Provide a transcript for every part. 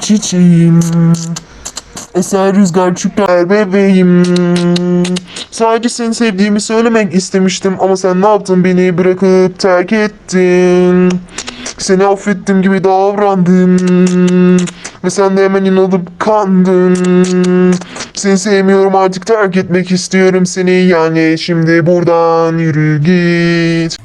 çiçeğim. Eser rüzgar çüpler bebeğim. Sadece seni sevdiğimi söylemek istemiştim Ama sen ne yaptın beni bırakıp terk ettin? Seni affettim gibi davrandım Ve sen de hemen inanıp kandın. Seni sevmiyorum artık terk etmek istiyorum seni. Yani şimdi buradan yürü git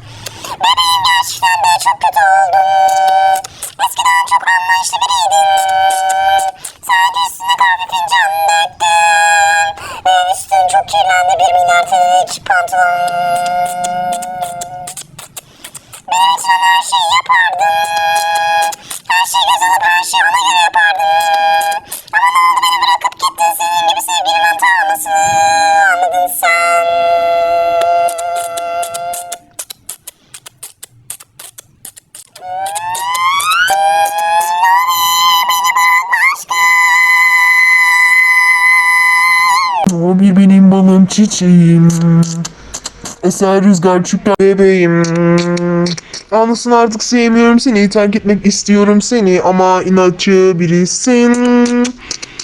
O bir benim balım çiçeğim. Eser rüzgar çüpler bebeğim. Anlasın artık sevmiyorum seni Terk etmek istiyorum seni. Ama inatçı birisin.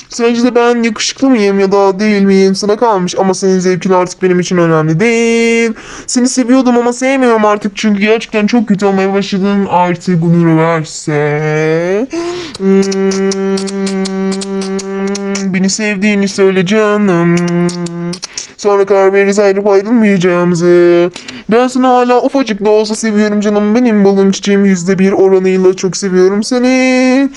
Sence de ben yakışıklı mıyım ya da değil miyim? Sana kalmış ama senin zevkin artık benim için önemli değil. Seni seviyordum ama sevmiyorum artık çünkü gerçekten çok kötü olmaya başladın. Artık universe. Hmm, beni sevdiğini söyle canım. Sonra karar veririz ayrılıp ayrılmayacağımızı. Ben seni hala ufacık da olsa seviyorum canım. Benim balım çiçeğim yüzde bir oranıyla çok seviyorum seni.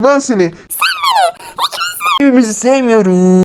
Sevmiyorum. Ben seni Sen beni ikimiz Birbirimizi sevmiyoruz.